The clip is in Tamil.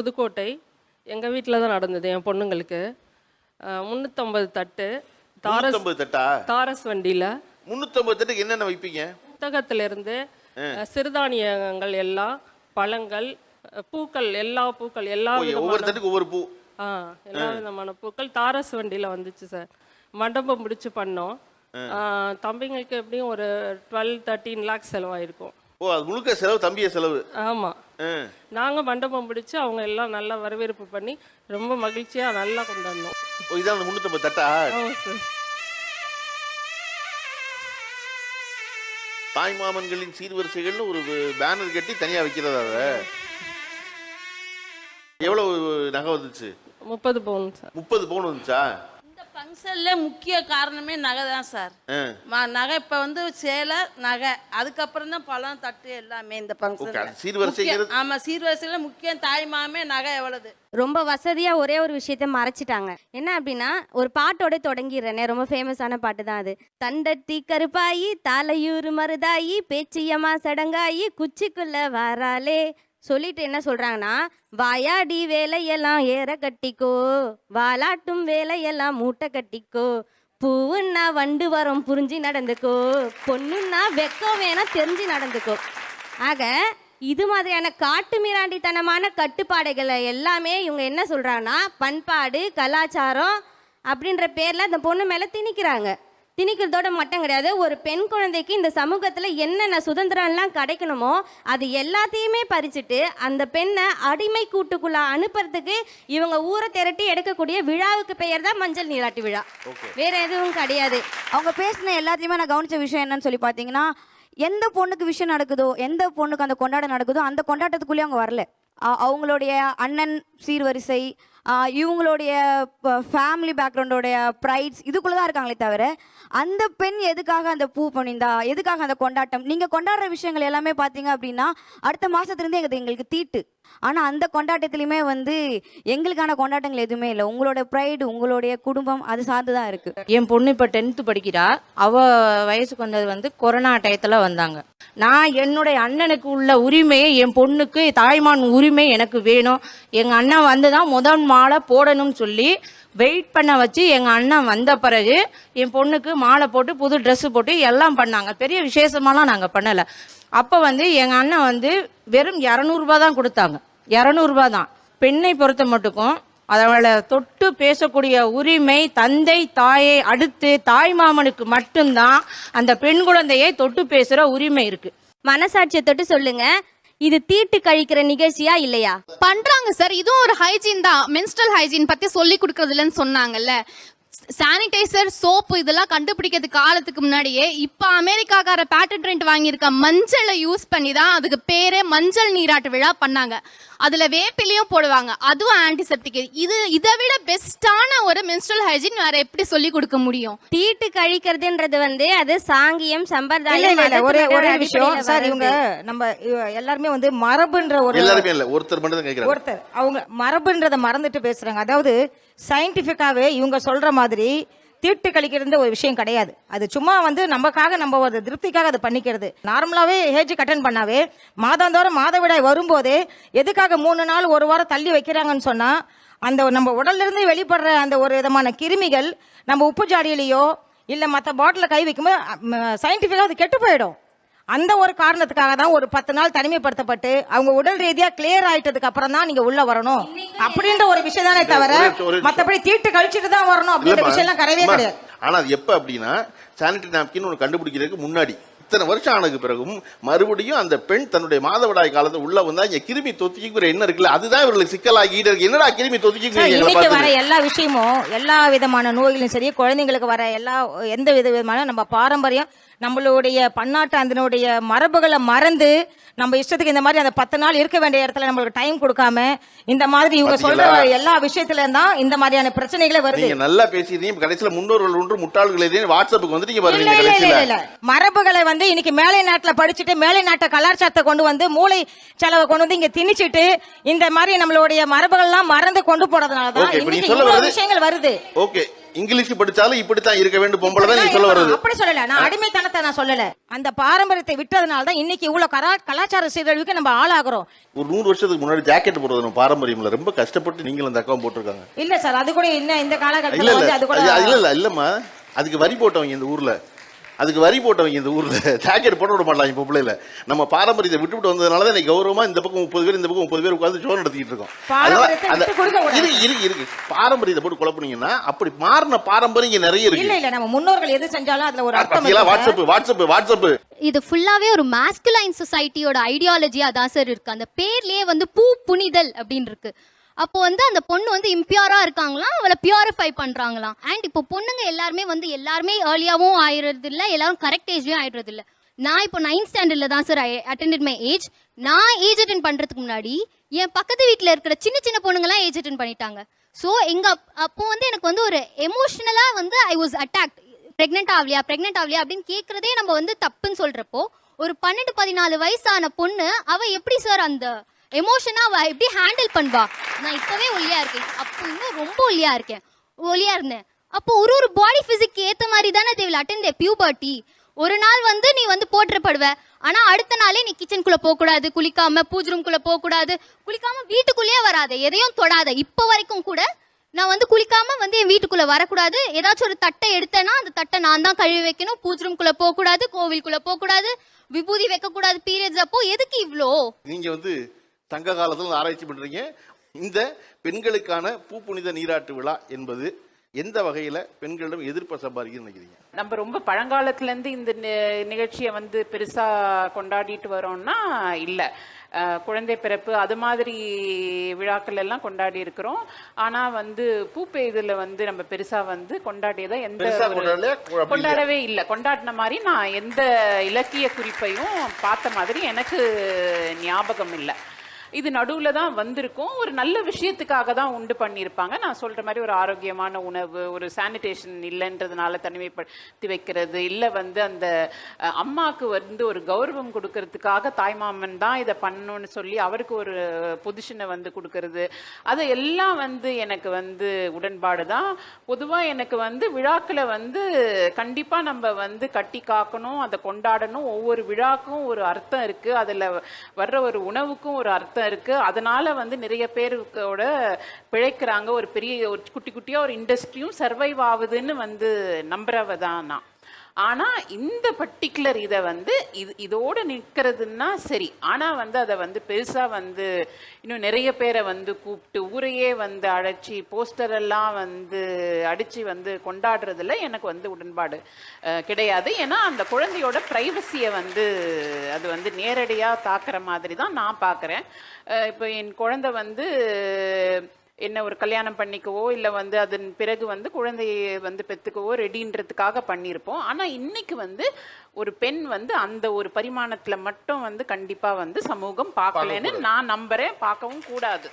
புதுக்கோட்டை. எங்கள் வீட்டில் தான் நடந்தது என் பொண்ணுங்களுக்கு. முந்நூற்றம்பது தட்டு. தாரஸ் தட்டா? தாரஸ் வண்டியில். முன்னூத்தம்பது தட்டுக்கு என்னென்ன வைப்பீங்க? புத்தகத்திலிருந்து சிறுதானியங்கள் எல்லாம் பழங்கள் பூக்கள் எல்லா பூக்கள் எல்லா ஒவ்வொரு தட்டுக்கு ஒவ்வொரு பூ. ஆ எல்லா விதமான பூக்கள். தாரஸ் வண்டியில் வந்துச்சு சார். மண்டபம் பிடிச்சு பண்ணோம். தம்பிங்களுக்கு எப்படியும் ஒரு டுவெல் தேர்ட்டீன் லேக்ஸ் செலவாயிருக்கும். ஓ அது முழுக்க செலவு தம்பிய செலவு. ஆமாம். நாங்கள் மண்டபம் பிடிச்சு அவங்க எல்லாம் நல்லா வரவேற்பு பண்ணி ரொம்ப மகிழ்ச்சியாக நல்லா கொண்டாடினோம் ஓ இதான் அந்த முன்னூத்தம்பது தட்டா? தாய் மாமன்களின் சீர்வரிசைகள்னு ஒரு பேனர் கட்டி தனியா வைக்கிறதா அதை. எவ்வளவு நகை வந்துச்சு? முப்பது பவுன் சார் முப்பது பவுன் வந்துச்சா? ஃபங்க்ஷன்ல முக்கிய காரணமே நகை தான் சார். நகை இப்போ வந்து சேலை நகை. அதுக்கப்புறம் தான் பழம் தட்டு எல்லாமே இந்த ஃபங்க்ஷன் சீர்வரிசைங்கிறது ஆமா சீர்வரிசையில முக்கியம் தாய் மாமே நகை எவ்வளவு? ரொம்ப வசதியா ஒரே ஒரு விஷயத்த மறைச்சிட்டாங்க. என்ன அப்படின்னா ஒரு பாட்டோட தொடங்கிடுறேனே ரொம்ப ஃபேமஸான பாட்டு தான் அது. தண்டட்டி கருப்பாயி தாலையூர் மருதாயி பேச்சியம்மா சடங்காயி குச்சிக்குள்ள வாராலே சொல்லிட்டு என்ன சொல்றாங்கன்னா வாயாடி வேலையெல்லாம் ஏற கட்டிக்கோ வாலாட்டும் வேலையெல்லாம் மூட்டை கட்டிக்கோ பூவுன்னா வண்டு வரம் புரிஞ்சு நடந்துக்கோ பொண்ணுன்னா வெக்கம் வேணா தெரிஞ்சு நடந்துக்கோ. ஆக இது மாதிரியான காட்டு மிராண்டித்தனமான கட்டுப்பாடுகளை எல்லாமே இவங்க என்ன சொல்றாங்கன்னா பண்பாடு கலாச்சாரம் அப்படின்ற பேர்ல அந்த பொண்ணு மேல திணிக்கிறாங்க. திணிக்கிறதோட மட்டும் கிடையாது. ஒரு பெண் குழந்தைக்கு இந்த சமூகத்துல என்னென்ன சுதந்திரம்லாம் கிடைக்கணுமோ அது எல்லாத்தையுமே பறிச்சுட்டு அந்த பெண்ணை அடிமை கூட்டுக்குள்ள அனுப்புறதுக்கு இவங்க ஊரை திரட்டி எடுக்கக்கூடிய விழாவுக்கு பெயர் தான் மஞ்சள் நீராட்டு விழா. வேற எதுவும் கிடையாது. அவங்க பேசின எல்லாத்தையுமே நான் கவனிச்ச விஷயம் என்னன்னு சொல்லி பார்த்தீங்கன்னா எந்த பொண்ணுக்கு விஷயம் நடக்குதோ எந்த பொண்ணுக்கு அந்த கொண்டாட்டம் நடக்குதோ அந்த கொண்டாட்டத்துக்குள்ளேயே அவங்க வரல. அவங்களுடைய அண்ணன் சீர்வரிசை இவங்களுடைய ஃபேமிலி பேக்ரவுண்டோடைய ப்ரைட்ஸ் இதுக்குள்ளே தான் இருக்காங்களே தவிர அந்த பெண் எதுக்காக அந்த பூ பண்ணியிருந்தா எதுக்காக அந்த கொண்டாட்டம்? நீங்கள் கொண்டாடுற விஷயங்கள் எல்லாமே பார்த்தீங்க அப்படின்னா அடுத்த மாதத்துலேருந்து எங்களுக்கு எங்களுக்கு தீட்டு. ஆனால் அந்த கொண்டாட்டத்துலையுமே வந்து எங்களுக்கான கொண்டாட்டங்கள் எதுவுமே இல்லை. உங்களோட ப்ரைடு உங்களுடைய குடும்பம் அது சார்ந்து தான் இருக்குது என் பொண்ணு இப்போ டென்த்து படிக்கிறா. அவள் வயசுக்கு வந்தது வந்து கொரோனா டயத்தில் வந்தாங்க. நான் என்னுடைய அண்ணனுக்கு உள்ள உரிமையை என் பொண்ணுக்கு தாய்மான் உரிமை எனக்கு வேணும். எங்கள் அண்ணன் வந்து தான் முதல் மாலை போடணும்னு சொல்லி வெயிட் பண்ண வச்சு எங்கள் அண்ணன் வந்த பிறகு என் பொண்ணுக்கு மாலை போட்டு புது ட்ரெஸ்ஸு போட்டு எல்லாம் பண்ணாங்க. பெரிய விசேஷமாலாம் நாங்கள் பண்ணலை. அப்போ வந்து எங்கள் அண்ணன் வந்து வெறும் இரநூறுபா தான் கொடுத்தாங்க. இரநூறுபா தான். பெண்ணை பொறுத்த மட்டுக்கும் அவளை தொட்டு பேசக்கூடிய உரிமை தந்தை தாயை அடுத்து தாய் மாமனுக்கு மட்டும்தான் அந்த பெண் குழந்தையை தொட்டு பேசுற உரிமை இருக்கு. மனசாட்சியை தொட்டு சொல்லுங்க. இது தீட்டு கழிக்கிற நிகழ்ச்சியா இல்லையா? பண்றாங்க சார். இதுவும் ஒரு ஹைஜீன் தான். மென்ஸ்ட்ரல் ஹைஜீன் பத்தி சொல்லி கொடுக்கறதுலன்னு சொன்னாங்கல்ல. சானிடைசர் சோப்பு இதெல்லாம் கண்டுபிடிக்கிறது காலத்துக்கு முன்னாடியே இப்ப அமெரிக்காக்கார பேட்டன்ட் வாங்கியிருக்க மஞ்சளை யூஸ் பண்ணி தான் அதுக்கு பேரே மஞ்சள் நீராட்டு விழா பண்ணாங்க. அதுல வேப்பிலையும் போடுவாங்க. அதுவும் ஆன்டிசெப்டிக் இது இதை விட பெஸ்டான ஒரு மென்ஸ்ட்ரல் ஹைஜீன் வேற எப்படி சொல்லி கொடுக்க முடியும்? தீட்டு கழிக்கிறதுன்றது வந்து அது சாங்கியம் சம்பிரதாயம் இல்ல இல்ல ஒரே ஒரே விஷயம். சார் இவங்க. நம்ம எல்லாருமே வந்து மரபுன்ற ஒரு எல்லாருமே இல்ல. ஒருத்தர் மட்டும் ஒருத்தர். அவங்க மரபுன்றதை மறந்துட்டு பேசுறாங்க. அதாவது சயின்டிஃபிக்காகவே இவங்க சொல்கிற மாதிரி தீட்டு கழிக்கிறது ஒரு விஷயம் கிடையாது. அது சும்மா வந்து நமக்காக நம்ம ஒரு திருப்திக்காக அதை பண்ணிக்கிறது. நார்மலாகவே ஏஜ் கட்டன் பண்ணாவே மாதாந்தோறும் மாதவிடாய் வரும்போதே எதுக்காக மூணு நாள் ஒரு வாரம் தள்ளி வைக்கிறாங்கன்னு சொன்னால் அந்த நம்ம உடல்லிருந்து வெளிப்படுற அந்த ஒரு விதமான கிருமிகள் நம்ம உப்பு ஜாடியிலையோ இல்லை மற்ற பாட்டிலில் கை வைக்கும்போது சயின்டிஃபிக்காக அது கெட்டு போயிடும். அந்த ஒரு காரணத்துக்காக தான் ஒரு பத்து நாள் தனிமைப்படுத்தப்பட்டு அவங்க உடல் ரீதியா கிளியர் ஆயிட்டதுக்கு அப்புறம் தான் நீங்க உள்ள வரணும். அப்படின்ற ஒரு விஷயம் தானே தவிர. மத்தபடி தீட்டு கழிச்சிட்டு தான் வரணும் அப்படின்ற விஷயம் எல்லாம் கிடையவே கிடையாது. ஆனா அது எப்ப அப்படின்னா சானிட்டரி நாப்கின் ஒன்று கண்டுபிடிக்கிறதுக்கு முன்னாடி. இத்தனை வருஷம் ஆனதுக்கு பிறகும் மறுபடியும் அந்த பெண் தன்னுடைய மாதவிடாய் காலத்துல உள்ள வந்தா இங்க கிருமி தொத்திக்கிற என்ன இருக்குல்ல அதுதான் இவர்களுக்கு சிக்கலாகிட்டு இருக்கு. என்னடா கிருமி இன்னைக்கு வர எல்லா விஷயமும் எல்லா விதமான நோய்களும் சரி குழந்தைங்களுக்கு வர எல்லா எந்த வித விதமான நம்ம பாரம்பரியம் நம்மளுடைய பன்னாட்டு அதனுடைய மரபுகளை மறந்து நம்ம இஷ்டத்துக்கு இந்த மாதிரி அந்த பத்து நாள் இருக்க வேண்டிய இடத்துல நம்மளுக்கு டைம் கொடுக்காம இந்த மாதிரி இவங்க சொல்ற? எல்லா விஷயத்துல தான் இந்த மாதிரியான பிரச்சனைகளே வருது. நீங்க நல்லா பேசியிருந்தீங்க கடைசியில முன்னோர்கள் ஒன்று முட்டாள்கள் எதையும் வாட்ஸ்அப்புக்கு இல்ல நீங்க இல்ல இல்ல கடைசியில மரபுகளை வந்து இன்னைக்கு மேலை நாட்டுல படிச்சுட்டு மேலை நாட்டு கலாச்சாரத்தை கொண்டு வந்து மூளை செலவை கொண்டு வந்து இங்க திணிச்சிட்டு இந்த மாதிரி நம்மளுடைய மரபுகள்லாம் மறந்து கொண்டு போறதுனால தான் இன்னைக்கு விஷயங்கள் வருது. ஓகே இங்கிலீஷ் படிச்சாலும் இப்படித்தான் இருக்க வேண்டும். பொம்பளை தான் நீங்க சொல்ல வர்றது. அப்படி சொல்லல. நான் அடிமைத்தனத்தை நான் சொல்லல. அந்த பாரம்பரியத்தை விட்டதுனால தான் இன்னைக்கு இவ்வளவு கரா கலாச்சார சீரழிவுக்கு நம்ம ஆளாகிறோம். ஒரு நூறு வருஷத்துக்கு முன்னாடி ஜாக்கெட் போடுறது நம்ம பாரம்பரியம்ல. ரொம்ப கஷ்டப்பட்டு நீங்களும் அந்த அக்காவும் போட்டிருக்காங்க. இல்ல சார் அது கூட இன்னும் இந்த காலகட்டத்தில் இல்ல அது கூட இல்ல இல்ல. இல்லம்மா. அதுக்கு வரி போட்டவங்க இந்த ஊர்ல. அதுக்கு வரி போட்டவங்க இந்த ஊர்ல. ஜாக்கெட் போட விட மாட்டாங்க இப்போ பிள்ளைல நம்ம பாரம்பரியத்தை விட்டு விட்டு வந்ததுனால தான் இன்னைக்கு கௌரவமா இந்த பக்கம் முப்பது பேர் இந்த பக்கம் முப்பது பேர் உட்கார்ந்து ஷோ நடத்திட்டு இருக்கோம். பாரம்பரியத்தை அதனால அந்த-. இருக்கு இருக்கு இருக்கு. பாரம்பரியத்தை போட்டு குழப்பினீங்கன்னா அப்படி மாறின பாரம்பரியம் இங்க நிறைய இல்ல இருக்கு. இல்ல நம்ம முன்னோர்கள் எது செஞ்சாலும் அதுல ஒரு அர்த்தம் வாட்ஸ்அப் வாட்ஸ்அப் வாட்ஸ்அப் இது ஃபுல்லாவே ஒரு மாஸ்குலைன் சொசைட்டியோட ஐடியாலஜியா தான் சார் இருக்கு. அந்த பேர்லயே வந்து பூ புனிதல் அப்படின்னு இருக்கு. அப்போ வந்து அந்த பொண்ணு வந்து இம்பியூரா இருக்காங்களாம் அவளை பியூரிஃபை பண்றாங்களாம். அண்ட் இப்போ பொண்ணுங்க எல்லாருமே வந்து எல்லாருமே ஏர்லியாவும் ஆயிடுறது இல்ல எல்லாரும் கரெக்ட் ஏஜ்லயும் ஆயிடுறது இல்ல நான் இப்போ நைன்த் ஸ்டாண்டர்ட்ல தான் சார் அட்டெண்டட் மை ஏஜ் நான் ஏஜ் அட்டன் பண்றதுக்கு முன்னாடி என் பக்கத்து வீட்டில் இருக்கிற சின்ன சின்ன பொண்ணுங்கலாம் ஏஜ் அட்டன் பண்ணிட்டாங்க. ஸோ எங்க அப்- அப்போ வந்து எனக்கு வந்து ஒரு எமோஷனலா வந்து ஐ வாஸ் அட்டாக்ட் ப்ரெக்னென்ட் ஆகலையா ப்ரெக்னென்ட் ஆகலையா அப்படின்னு கேட்குறதே நம்ம வந்து தப்புன்னு சொல்றப்போ ஒரு பன்னெண்டு பதினாலு வயசான பொண்ணு அவ எப்படி சார் அந்த எமோஷனாக அவள் எப்படி ஹேண்டில் பண்ணுவா நான் இப்போவே ஒல்லியாக இருக்கேன். அப்போ இன்னும் ரொம்ப ஒல்லியாக இருக்கேன். ஒல்லியாக இருந்தேன். அப்போ ஒரு ஒரு பாடி ஃபிசிக் ஏற்ற மாதிரி தானே தேவை அட்டன் தே பியூபர்ட்டி ஒரு நாள் வந்து நீ வந்து போட்டுறப்படுவ ஆனால் அடுத்த நாளே நீ கிச்சனுக்குள்ளே போகக்கூடாது குளிக்காம பூஜ் ரூம்குள்ள போகக்கூடாது. குளிக்காம வீட்டுக்குள்ளேயே வராத எதையும் தொடாத. இப்போ வரைக்கும் கூட நான் வந்து குளிக்காம வந்து என் வீட்டுக்குள்ளே வரக்கூடாது. ஏதாச்சும் ஒரு தட்டை எடுத்தேன்னா அந்த தட்டை நான் தான் கழுவி வைக்கணும். பூஜ் ரூம்குள்ள போகக்கூடாது கோவிலுக்குள்ளே போகக்கூடாது. விபூதி வைக்கக்கூடாது பீரியட்ஸ் அப்போ எதுக்கு இவ்வளோ நீங்கள் வந்து சங்க காலத்துல ஆராய்ச்சி பண்றீங்க. இந்த பெண்களுக்கான பூ புனித நீராட்டு விழா என்பது எந்த வகையில பெண்களிடம் எதிர்ப்பை சம்பாதிக்குதுன்னு நினைக்கிறீங்க? நம்ம ரொம்ப பழங்காலத்துல இருந்து இந்த நிகழ்ச்சியை வந்து பெருசா கொண்டாடிட்டு வரோம்னா இல்ல. குழந்தை பிறப்பு அது மாதிரி விழாக்கள் எல்லாம் கொண்டாடி இருக்கிறோம். ஆனா வந்து பூப்பெய்துல வந்து நம்ம பெருசா வந்து கொண்டாடியதை எந்த? கொண்டாடவே இல்லை. கொண்டாடின மாதிரி நான் எந்த இலக்கிய குறிப்பையும் பார்த்த மாதிரி எனக்கு ஞாபகம் இல்லை. இது நடுவில் தான் வந்திருக்கும். ஒரு நல்ல விஷயத்துக்காக தான் உண்டு பண்ணியிருப்பாங்க. நான் சொல்கிற மாதிரி ஒரு ஆரோக்கியமான உணவு ஒரு சானிடேஷன் இல்லைன்றதுனால தனிமைப்படுத்தி வைக்கிறது இல்லை வந்து அந்த அம்மாவுக்கு வந்து ஒரு கௌரவம் கொடுக்கறதுக்காக தாய்மாமன் தான் இதை பண்ணணும்னு சொல்லி அவருக்கு ஒரு பொசிஷனை வந்து கொடுக்கறது. அது எல்லாம் வந்து எனக்கு வந்து உடன்பாடு தான். பொதுவாக எனக்கு வந்து விழாக்களை வந்து கண்டிப்பாக நம்ம வந்து கட்டி காக்கணும் அதை கொண்டாடணும். ஒவ்வொரு விழாக்கும் ஒரு அர்த்தம் இருக்குது அதில் வர்ற ஒரு உணவுக்கும் ஒரு அர்த்தம் இருக்குது அதனால் வந்து நிறைய பேருக்கோட பிழைக்கிறாங்க. ஒரு பெரிய ஒரு குட்டி குட்டியாக ஒரு இண்டஸ்ட்ரியும் சர்வைவ் ஆகுதுன்னு வந்து நம்புறவ தான் நான். ஆனால் இந்த பர்டிகுலர் இதை வந்து இது இதோடு நிற்கிறதுன்னா சரி. ஆனால் வந்து அதை வந்து பெருசாக வந்து இன்னும் நிறைய பேரை வந்து கூப்பிட்டு ஊரையே வந்து அழைச்சி போஸ்டர் எல்லாம் வந்து அடித்து வந்து கொண்டாடுறதுல எனக்கு வந்து உடன்பாடு கிடையாது. ஏன்னா அந்த குழந்தையோட ப்ரைவசியை வந்து அது வந்து நேரடியாக தாக்குற மாதிரி தான் நான் பார்க்குறேன் இப்போ என் குழந்தை வந்து என்ன ஒரு கல்யாணம் பண்ணிக்கவோ இல்லை வந்து அதன் பிறகு வந்து குழந்தையை வந்து பெற்றுக்கவோ ரெடின்றதுக்காக பண்ணியிருப்போம். ஆனால் இன்னைக்கு வந்து ஒரு பெண் வந்து அந்த ஒரு பரிமாணத்தில் மட்டும் வந்து கண்டிப்பாக வந்து சமூகம் பார்க்கலன்னு நான் நம்புறேன். பார்க்கவும் கூடாது.